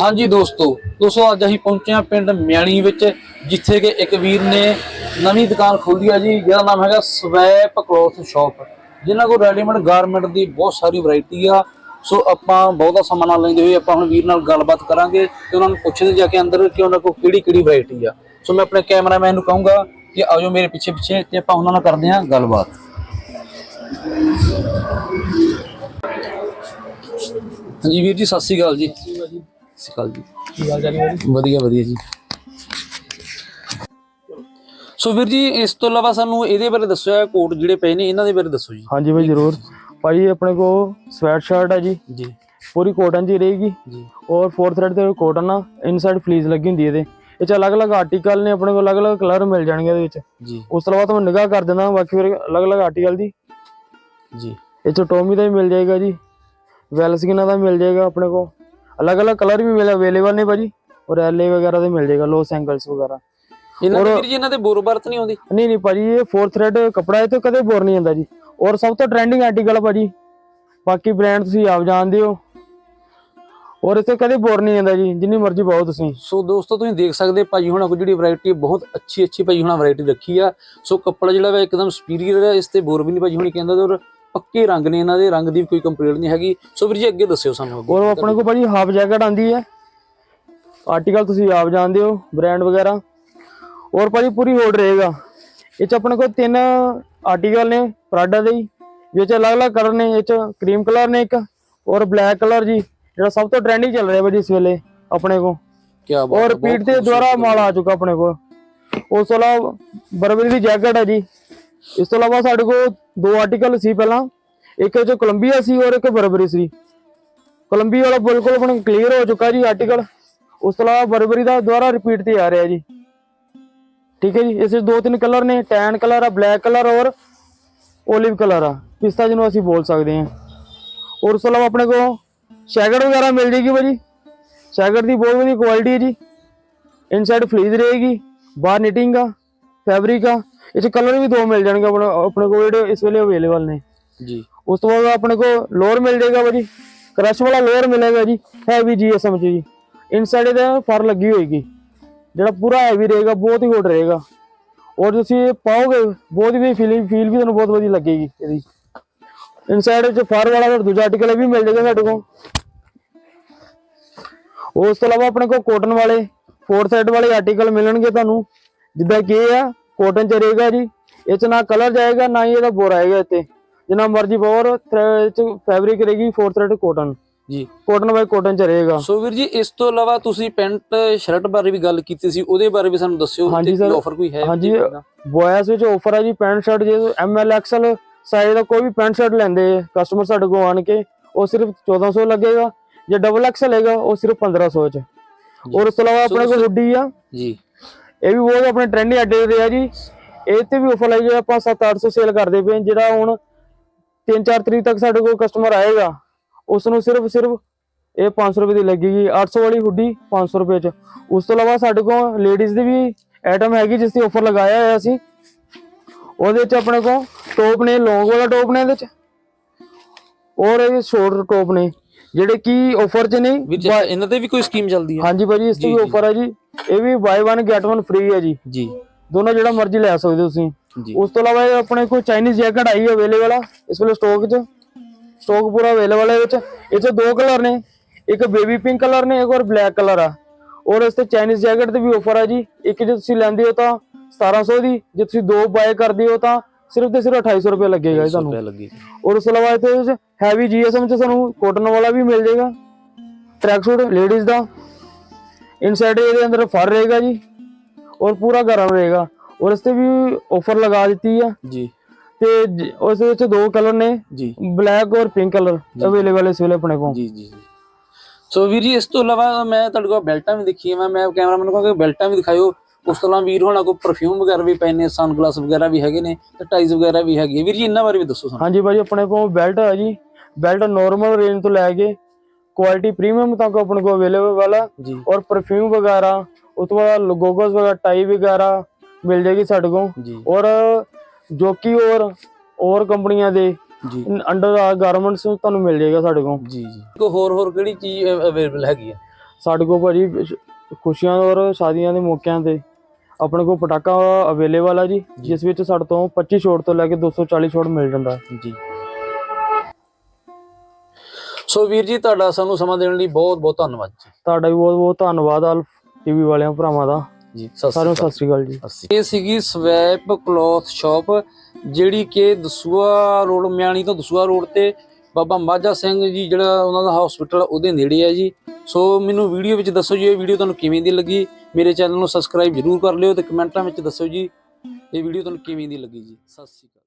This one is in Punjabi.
ਹਾਂਜੀ ਦੋਸਤੋ ਦੋਸਤੋ, ਅੱਜ ਅਸੀਂ ਪਹੁੰਚੇ ਹਾਂ ਪਿੰਡ ਮਿਆਣੀ ਵਿੱਚ, ਜਿੱਥੇ ਕਿ ਇੱਕ ਵੀਰ ਨੇ ਨਵੀਂ ਦੁਕਾਨ ਖੋਲ੍ਹੀ ਹੈ ਜੀ, ਜਿਹਦਾ ਨਾਮ ਹੈਗਾ ਸਵੈਪ ਕਲੋਥ ਸ਼ਾਪ, ਜਿਨ੍ਹਾਂ ਕੋਲ ਰੈਡੀਮੇਡ ਗਾਰਮੈਂਟ ਦੀ ਬਹੁਤ ਸਾਰੀ ਵੈਰਾਈਟੀ ਆ। ਸੋ ਆਪਾਂ ਬਹੁਤਾ ਸਮਾਂ ਨਾ ਲੈਂਦੇ ਹੋਏ ਆਪਾਂ ਹੁਣ ਵੀਰ ਨਾਲ ਗੱਲਬਾਤ ਕਰਾਂਗੇ ਤੇ ਉਹਨਾਂ ਨੂੰ ਪੁੱਛਦੇ ਜਾ ਕੇ ਅੰਦਰ ਕਿ ਉਹਨਾਂ ਕੋਲ ਕਿਹੜੀ ਕਿਹੜੀ ਵੈਰਾਈਟੀ ਆ। ਸੋ ਮੈਂ ਆਪਣੇ ਕੈਮਰਾਮੈਨ ਨੂੰ ਕਹੂੰਗਾ ਕਿ ਆਜੋ ਮੇਰੇ ਪਿੱਛੇ ਪਿੱਛੇ ਤੇ ਆਪਾਂ ਉਹਨਾਂ ਨਾਲ ਕਰਦੇ ਹਾਂ ਗੱਲਬਾਤ। ਹਾਂਜੀ ਵੀਰ ਜੀ ਸਤਿ ਸ਼੍ਰੀ ਅਕਾਲ ਜੀ। ਸਤਿ ਸ਼੍ਰੀ ਅਕਾਲ ਜੀ। ਕੀ ਹਾਲ ਚਾਲ ਹੈ ਜੀ ਵਧੀਆ ਵਧੀਆ ਜੀ। ਸੋ ਵੀਰ ਜੀ ਇਸ ਤੋਂ ਇਲਾਵਾ ਸਾਨੂੰ ਇਹਦੇ ਬਾਰੇ ਦੱਸੋ ਇਹ ਕੋਟ ਜਿਹੜੇ ਪਏ ਨੇ ਇਹਨਾਂ ਦੇ ਬਾਰੇ ਦੱਸੋ ਜੀ। ਹਾਂਜੀ ਭਾਈ ਜ਼ਰੂਰ। ਭਾਈ ਆਪਣੇ ਕੋ ਸਵੈਟ ਸ਼ਰਟ ਹੈ ਜੀ। ਜੀ। ਪੂਰੀ ਕੋਟਨ ਦੀ ਰਹੇਗੀ। ਜੀ। ਔਰ ਫੋਰ ਥਰੈਡ ਤੇ ਕੋਟਨ ਆ ਇਨਸਾਈਡ ਫਲੀਸ ਲੱਗੀ ਹੁੰਦੀ ਇਹਦੇ। ਇਹ ਚ ਅਲੱਗ-ਅਲੱਗ ਆਰਟੀਕਲ ਨੇ ਆਪਣੇ ਕੋਲ ਅਲੱਗ-ਅਲੱਗ ਕਲਰ ਮਿਲ ਜਾਣਗੇ ਇਹਦੇ ਵਿੱਚ। ਜੀ। ਉਸ ਤੋਂ ਬਾਅਦ ਤੁਹਾਨੂੰ ਨਿਗਾਹ ਕਰ ਦਿੰਦਾ ਬਾਕੀ ਫਿਰ ਅਲੱਗ-ਅਲੱਗ ਆਰਟੀਕਲ ਦੀ। ਜੀ। ਇਹ ਚ ਟੋਮੀ ਦਾ ਵੀ ਮਿਲ ਜਾਏਗਾ ਜੀ। ਵੈਲਸਕਿਨਾ ਦਾ ਮਿਲ ਜਾਏਗਾ ਆਪਣੇ ਕੋ ਅਲੱਗ-ਅਲੱਗ ਕਲਰ ਵੀ ਮਿਲ ਅਵੇਲੇਬਲ ਨੇ ਭਾਜੀ। ਔਰ ਐਲਏ ਵਗੈਰਾ ਦੇ ਮਿਲ ਜਾਏਗਾ ਲੋਸ ਐਂਗਲਸ ਵਗੈਰਾ। ਇਹਨਾਂ ਦੇ ਵੀਰ ਜੀ ਇਹਨਾਂ ਦੇ ਬੋਰ ਬਰਤ ਨਹੀਂ ਆਉਂਦੀ? ਨਹੀਂ ਨਹੀਂ ਭਾਜੀ ਇਹ ਫੋਰ ਥਰੈਡ ਕਪੜਾ ਹੈ ਤੇ ਕਦੇ ਬੋਰ ਨਹੀਂ ਜਾਂਦਾ ਜੀ। ਔਰ ਸਭ ਤੋਂ ਟ੍ਰੈਂਡਿੰਗ ਆਰਟੀਕਲ ਭਾਜੀ। ਬਾਕੀ ਬ੍ਰਾਂਡ ਤੁਸੀਂ ਆਪ ਜਾਣਦੇ ਹੋ। ਔਰ ਇੱਥੇ ਕਦੇ ਬੋਰ ਨਹੀਂ ਜਾਂਦਾ ਜੀ ਜਿੰਨੀ ਮਰਜ਼ੀ ਪਾਓ ਤੁਸੀਂ। ਸੋ ਦੋਸਤੋ ਤੁਸੀਂ ਦੇਖ ਸਕਦੇ ਭਾਜੀ ਹੁਣਾਂ ਕੋਲ ਜਿਹੜੀ ਵੈਰਾਈਟੀ ਬਹੁਤ ਅੱਛੀ ਅੱਛੀ ਭਾਜੀ ਹੁਣਾਂ ਵੈਰਾਈਟੀ ਰੱਖੀ ਆ। ਸੋ ਕੱਪੜਾ ਜਿਹੜਾ ਵਾ ਇੱਕਦਮ ਸੁਪੀਰੀਅਰ ਹੈ ਇਸ ਤੇ ਬੋਰ ਵੀ ਨਹੀਂ ਭਾਜੀ ਹੁਣੀ ਕਹਿੰਦਾ ਤੇ ਔਰ ਪੱਕੇ ਰੰਗ ਨੇ ਇਹਨਾਂ ਦੇ ਰੰਗ ਦੀ ਕੋਈ ਕੰਪਲੇਂਟ ਨਹੀਂ ਹੈਗੀ। ਸੋ ਵੀਰ ਜੀ ਅੱਗੇ ਦੱਸਿਓ ਸਾਨੂੰ ਅੱਗੇ। ਔਰ ਆਪਣੇ ਕੋਲ ਭਾਜੀ ਹਾਫ ਜੈਕਟ ਆਂਦੀ ਹੈ। ਆਰਟੀਕਲ ਤੁਸੀਂ ਆਪ ਜਾਣਦੇ ਹੋ ਬ੍ਰਾਂਡ ਵਗੈਰਾ। ਔਰ ਭਾਜੀ ਪੂਰੀ ਹੋੜ ਰਹੇਗਾ। ਇਹ ਚ ਆਪਣੇ ਕੋਲ ਤਿੰਨ ਆਰਟੀਕਲ ਨੇ ਪ੍ਰਾਡਾ ਦੇ ਹੀ। ਜਿਹਦੇ ਚ ਅਲੱਗ-ਅਲੱਗ ਕਲਰ ਨੇ ਇਹ ਚ ਕਰੀਮ ਕਲਰ ਨੇ ਇੱਕ। ਔਰ ਬਲੈਕ ਕਲਰ ਜੀ ਜਿਹੜਾ ਸਭ ਤੋਂ ਟ੍ਰੈਂਡਿੰਗ ਚੱਲ ਰਿਹਾ ਭਾਜੀ ਇਸ ਵੇਲੇ ਆਪਣੇ ਕੋਲ। ਕਿਆ ਬਾਤ ਔਰ ਪੀठ ਤੇ ਦੁਆਰਾ ਮਾਲ ਆ ਚੁੱਕਾ ਆਪਣੇ ਕੋਲ। ਉਸ ਤੋਂ ਇਲਾਵਾ ਬਰਬਰੀ ਦੀ ਜੈਕਟ ਹੈ ਜੀ। ਇਸ ਤੋਂ ਇਲਾਵਾ ਸਾਡੇ ਕੋਲ ਦੋ ਆਰਟੀਕਲ ਸੀ ਪਹਿਲਾਂ। ਇੱਕ ਜੋ ਕੋਲੰਬੀਆ ਸੀ ਔਰ ਇੱਕ ਬਰਬਰੀ ਸੀ। ਕੋਲੰਬੀਆ ਵਾਲਾ ਬਿਲਕੁਲ ਆਪਣਾ ਕਲੀਅਰ ਹੋ ਚੁੱਕਾ ਜੀ ਆਰਟੀਕਲ ਉਸ ਤੋਂ ਇਲਾਵਾ ਬਰਬਰੀ ਦਾ ਦੁਬਾਰਾ ਰਿਪੀਟ ਤੇ ਆ ਰਿਹਾ ਜੀ। ਠੀਕ ਹੈ ਜੀ, ਇਸ ਵਿੱਚ ਦੋ ਤਿੰਨ ਕਲਰ ਨੇ ਟੈਨ ਕਲਰ ਆ ਬਲੈਕ ਕਲਰ ਔਰ ਓਲਿਵ ਕਲਰ ਆ। ਪਿਸਤਾ ਜਿਹਨੂੰ ਅਸੀਂ ਬੋਲ ਸਕਦੇ ਹਾਂ। ਔਰ ਉਸ ਤੋਂ ਇਲਾਵਾ ਆਪਣੇ ਕੋਲ ਸ਼ੈਗੜ ਵਗੈਰਾ ਮਿਲ ਜੇਗੀ ਭਾਜੀ। ਸ਼ੈਗੜ ਦੀ ਬਹੁਤ ਵਧੀਆ ਕੁਆਲਿਟੀ ਹੈ ਜੀ। ਇਨਸਾਈਡ ਫਲੀਜ਼ ਰਹੇਗੀ, ਬਾਹਰ ਨਿਟਿੰਗ ਆ ਫੈਬਰਿਕ ਆ ਇਹ ਚ ਕਲਰ ਵੀ ਦੋ ਮਿਲ ਜਾਣਗੇ ਆਪਣੇ ਆਪਣੇ ਕੋਲ ਜਿਹੜੇ ਇਸ ਵੇਲੇ ਅਵੇਲੇਬਲ ਨੇ। ਜੀ। ਉਸ ਤੋਂ ਬਾਅਦ ਆਪਣੇ ਕੋਲ ਲੋਅਰ ਮਿਲ ਜਾਏਗਾ ਭਾਜੀ ਕ੍ਰਸ਼ ਵਾਲਾ ਲੋਅਰ ਮਿਲੇਗਾ ਜੀ ਹੈਵੀ ਜੀਐਸਐਮ ਚ ਜੀ। ਇਨਸਾਈਡ ਇਹਦੇ ਫਰ ਲੱਗੀ ਹੋਏਗੀ। ਜਿਹੜਾ ਪੂਰਾ ਹੈਵੀ ਰਹੇਗਾ ਬਹੁਤ ਹੀ ਹੋਟ ਰਹੇਗਾ। ਔਰ ਤੁਸੀਂ ਇਹ ਪਾਓਗੇ ਬਹੁਤ ਹੀ ਫੀਲਿੰਗ ਫੀਲ ਵੀ ਤੁਹਾਨੂੰ ਬਹੁਤ ਵਧੀਆ ਲੱਗੇਗੀ ਇਹਦੀ। ਇਨਸਾਈਡ ਚ ਫਰ ਵਾਲਾ ਦੂਜਾ ਆਰਟੀਕਲ ਵੀ ਮਿਲ ਜਾਏਗਾ ਸਾਡੇ ਕੋਲ। ਉਸ ਤੋਂ ਇਲਾਵਾ ਆਪਣੇ ਕੋਲ ਕੋਟਨ ਵਾਲੇ ਫੋਰ ਸਾਈਡ ਵਾਲੇ ਆਰਟੀਕਲ ਮਿਲਣਗੇ ਤੁਹਾਨੂੰ। ਜਿੱਦਾਂ ਕਿ ਇਹ ਆ ਕੋਟਨ ਚ ਰਹੇਗਾ ਜੀ। ਇਹ ਚ ਨਾ ਕਲਰ ਜਾਏਗਾ ਨਾ ਹੀ ਇਹਦਾ ਬੋਰ ਆਏਗਾ ਇੱਥੇ। ਜਿੰਨਾ ਮਰਜ਼ੀ ਥ੍ਰੈਡ ਚ ਫੈਬਰਿਕ ਰਹੇਗੀ ਫੋਰ ਥ੍ਰੈਡ ਕੋਟਨ ਜੀ। ਕੋਟਨ ਬਾਈ ਕੋਟਨ ਚ ਰਹੇਗਾ। ਸੋ ਵੀਰ ਜੀ ਇਸ ਤੋਂ ਇਲਾਵਾ ਤੁਸੀਂ ਪੈਂਟ ਸ਼ਰਟ ਬਾਰੇ ਵੀ ਗੱਲ ਕੀਤੀ ਸੀ ਉਹਦੇ ਬਾਰੇ ਵੀ ਸਾਨੂੰ ਦੱਸਿਓ sir। ਆਫਰ ਕੋਈ ਹੈ ਹਾਂਜੀ ਬॉयਜ਼ ਵਿੱਚ ਆਫਰ ਹੈ ਜੀ ਪੈਂਟ ਸ਼ਰਟ ਜੇ ਐਮ ਐਲ ਐਕਸਲ ਸਾਈਜ਼ ਦਾ ਕੋਈ ਵੀ ਪੈਂਟ ਸ਼ਰਟ ਲੈਂਦੇ ਕਸਟਮਰ ਸਾਡੇ ਕੋਲ ਆਣ ਕੇ ਉਹ ਸਿਰਫ 1400 ਲੱਗੇਗਾ। ਜੇ ਡਬਲ ਐਕਸਲ ਹੈਗਾ ਉਹ ਸਿਰਫ 1500 ਚ। ਔਰ ਉਸ ਤੋਂ ਇਲਾਵਾ ਆਪਣੇ ਕੋਲ ਹੁੱਡੀ ਆ। ਜੀ। ਇਹ ਵੀ ਬਹੁਤ ਆਪਣੇ ਟ੍ਰੈਂਡੀ ਅੱਡੇ ਦੇ ਆ ਜੀ। ਇਹ ਤੇ ਵੀ ਆਫਰ ਲਾਈ ਜੇ ਆਪਾਂ 7-800 ਸੇਲ ਕਰਦੇ ਪਏ ਜਿਹੜਾ ਹੁਣ 3-4 ਤਰੀਕ ਤੱਕ ਸਾਡੇ ਕੋਲ ਕਸਟਮਰ ਆਏਗਾ ਉਸ ਨੂੰ ਸਿਰਫ ਸਿਰਫ ਇਹ 500 ਰੁਪਏ ਦੀ ਲੱਗੇਗੀ 800 ਵਾਲੀ ਹੁੱਡੀ 500 ਰੁਪਏ ਚ। ਉਸ ਤੋਂ ਇਲਾਵਾ ਸਾਡੇ ਕੋਲ ਲੇਡੀਜ਼ ਦੀ ਵੀ ਆਈਟਮ ਹੈਗੀ ਜਿਸ ਤੇ ਆਫਰ ਲਗਾਇਆ ਹੋਇਆ ਸੀ। ਉਹਦੇ ਚ ਆਪਣੇ ਕੋਲ ਟੋਪ ਨੇ ਲੌਂਗ ਵਾਲਾ ਟੋਪ ਨੇ ਇਹਦੇ ਚ। ਔਰ ਇਹ ਸ਼ੋਰਟ ਟੋਪ ਨੇ। ਜਿਹੜੇ ਕੀ ਆਫਰ ਚ ਨੇ ਵੀਰ ਜੀ ਇਹਨਾਂ ਤੇ ਵੀ ਕੋਈ ਸਕੀਮ ਚੱਲਦੀ ਹੈ? ਹਾਂਜੀ ਭਾਜੀ ਇਸ ਤੇ ਵੀ ਆਫਰ ਹੈ ਜੀ। ਇਹ ਵੀ ਬਾਈ 1 ਗੈਟ 1 ਫ੍ਰੀ ਹੈ ਜੀ। ਜੀ। ਦੋਨੋਂ ਜਿਹੜਾ ਮਰਜ਼ੀ ਲੈ ਸਕਦੇ ਹੋ ਤੁਸੀਂ। ਜੀ। ਉਸ ਤੋਂ ਇਲਾਵਾ ਇਹ ਆਪਣੇ ਕੋਲ ਚਾਈਨੀਜ਼ ਜੈਕਟ ਆਈ ਹੈ ਅਵੇਲੇਬਲ ਆ ਇਸ ਵੇਲੇ ਸਟਾਕ 'ਚ। ਸਟਾਕ ਪੂਰਾ ਅਵੇਲੇਬਲ ਹੈ ਵਿੱਚ। ਇਹ 'ਚ ਦੋ ਕਲਰ ਨੇ। ਇੱਕ ਬੇਬੀ ਪਿੰਕ ਕਲਰ ਨੇ ਇੱਕ ਹੋਰ ਬਲੈਕ ਕਲਰ ਆ। ਔਰ ਇਸ ਤੇ ਚਾਈਨੀਜ਼ ਜੈਕਟ ਤੇ ਵੀ ਆਫਰ ਹੈ ਜੀ। ਇੱਕ ਜੇ ਤੁਸੀਂ ਲੈਂਦੇ ਹੋ ਤਾਂ 1700 ਦੀ ਜੇ ਤੁਸੀਂ ਦੋ ਬਾਏ ਕਰਦੇ ਹੋ ਤਾਂ ਸਿਰਫ ਤੇ ਸਿਰਫ 2800 ਰੁਪਏ ਲੱਗੇਗਾ ਜੀ ਤੁਹਾਨੂੰ। ਔਰ ਉਸ ਤੋਂ ਇਹਦੇ ਵਿੱਚ ਹੈਵੀ ਜੀਐਸਐਮ 'ਚ ਸਾਨੂੰ ਕੋਟਨ ਵਾਲਾ ਵੀ ਮਿਲ ਜਾਏਗਾ ਟਰੈਕ ਸੂਟ ਲੇਡੀਜ਼ ਦਾ। ਇਨਸਾਈਡ ਇਹਦੇ ਅੰਦਰ ਫਰ ਰਹੇਗਾ ਜੀ ਔਰ ਪੂਰਾ ਗਰਮ ਰਹੇਗਾ। ਔਰ ਇਸ ਤੇ ਵੀ ਆਫਰ ਲਗਾ ਦਿੱਤੀ ਆ। ਜੀ। ਤੇ ਜ- ਉਸ ਵਿੱਚ ਦੋ ਕਲਰ ਨੇ ਜੀ। ਬਲੈਕ ਔਰ ਪਿੰਕ ਕਲਰ ਅਵੇਲੇਬਲ ਇਸ ਵੇਲੇ ਆਪਣੇ ਕੋਲ। ਜੀ ਜੀ ਜੀ। ਸੋ ਵੀਰ ਜੀ ਇਸ ਤੋਂ ਇਲਾਵਾ ਮੈਂ ਤੁਹਾਡੇ ਕੋਲ ਬੈਲਟਾਂ ਵੀ ਦੇਖੀਆਂ ਮੈਂ ਮੈਂ ਕੈਮਰਾਮੈਨ ਨੂੰ ਕਹਾਂਗਾ ਬੈਲਟਾਂ ਵੀ ਦਿਖਾਇਓ। ਉਸ ਤੋਂ ਇਲਾਵਾ ਵੀਰ ਹੋਣਾ ਕੋਲ ਪਰਫਿਊਮ ਵਗੈਰਾ ਵੀ ਪਏ ਨੇ ਸਨਗਲਾਸ ਵਗੈਰਾ ਵੀ ਹੈਗੇ ਨੇ ਤੇ ਟਾਈਜ਼ ਵਗੈਰਾ ਵੀ ਹੈਗੀ ਹੈ। ਵੀਰ ਜੀ ਇਹਨਾਂ ਬਾਰੇ ਵੀ ਦੱਸੋ ਸਾਨੂੰ। ਹਾਂਜੀ ਭਾਜੀ ਆਪਣੇ ਕੋਲ ਬੈਲਟ ਹੈ ਜੀ। ਬੈਲਟ ਨਾਰਮਲ ਰੇਂਜ ਤੋਂ ਲੈ ਕੇ ਕੁਆਲਿਟੀ ਪ੍ਰੀਮੀਅਮ ਤੱਕ ਆਪਣੇ ਕੋਲ ਅਵੇਲੇਬਲ ਆ ਜੀ। ਔਰ ਪਰਫਿਊਮ ਵਗੈਰਾ ਉਸ ਤੋਂ ਬਾਅਦ ਲੋਗੋਸ ਵਗੈਰਾ ਟਾਈ ਵਗੈਰਾ ਮਿਲ ਜਾਏਗੀ ਸਾਡੇ ਕੋਲ। ਜੀ। ਔਰ ਜੋ ਕਿ ਔਰ ਹੋਰ ਕੰਪਨੀਆਂ ਦੇ ਜੀ। ਅੰਡਰ ਗਾਰਮੈਂਟਸ ਤੁਹਾਨੂੰ ਮਿਲ ਜਾਏਗਾ ਸਾਡੇ ਕੋਲ। ਜੀ ਜੀ। ਕੋ ਹੋਰ ਹੋਰ ਕਿਹੜੀ ਚੀਜ਼ ਅਵੇਲੇਬਲ ਹੈਗੀ ਆ? ਸਾਡੇ ਕੋਲ ਭਾਜੀ ਖੁਸ਼ੀਆਂ ਔਰ ਸ਼ਾਦੀਆਂ ਦੇ ਮੌਕਿਆਂ ਤੇ ਆਪਣੇ ਕੋਲ ਪਟਾਕਾ ਅਵੇਲੇਬਲ ਆ ਜੀ ਜਿਸ ਵਿੱਚ ਸਾਡੇ ਤੋਂ 25 ਛੋਟ ਤੋਂ ਲੈ ਕੇ 240 ਛੋਟ ਮਿਲ ਜਾਂਦਾ। ਜੀ। ਸੋ ਵੀਰ ਜੀ ਤੁਹਾਡਾ ਸਾਨੂੰ ਸਮਾਂ ਦੇਣ ਲਈ ਬਹੁਤ ਬਹੁਤ ਧੰਨਵਾਦ ਜੀ। ਤੁਹਾਡਾ ਵੀ ਬਹੁਤ ਬਹੁਤ ਧੰਨਵਾਦ ਅਲਫ ਟੀਵੀ ਵਾਲਿਆਂ ਭਰਾਵਾਂ ਦਾ। ਜੀ ਸਾਰਿਆਂ ਸ਼੍ਰੀ ਨੂੰ ਸਤਿ ਸ਼੍ਰੀ ਅਕਾਲ ਜੀ। ਇਹ ਸੀਗੀ ਸਵੈਪ ਕਲੋਥ ਸ਼ਾਪ ਜਿਹੜੀ ਕਿ ਦਸੂਆ ਰੋਡ ਮਿਆਣੀ ਤੋਂ ਦਸੂਆ ਰੋਡ ਤੇ ਬਾਬਾ ਮਾਝਾ ਸਿੰਘ ਜੀ ਜਿਹੜਾ ਉਹਨਾਂ ਦਾ ਹਸਪੀਟਲ ਉਹਦੇ ਨੇੜੇ ਹੈ ਜੀ। ਸੋ ਮੈਨੂੰ ਵੀਡੀਓ ਵਿੱਚ ਦੱਸੋ ਜੀ, ਇਹ ਵੀਡੀਓ ਤੁਹਾਨੂੰ ਕਿਵੇਂ ਦੀ ਲੱਗੀ? ਮੇਰੇ ਚੈਨਲ ਨੂੰ ਸਬਸਕ੍ਰਾਈਬ ਜ਼ਰੂਰ ਕਰ ਲਿਓ ਤੇ ਕਮੈਂਟਾਂ ਵਿੱਚ ਦੱਸੋ ਜੀ, ਇਹ ਵੀਡੀਓ ਤੁਹਾਨੂੰ ਕਿਵੇਂ ਦੀ ਲੱਗੀ ਜੀ? ਸਤਿ ਸ਼੍ਰੀ ਅਕਾਲ।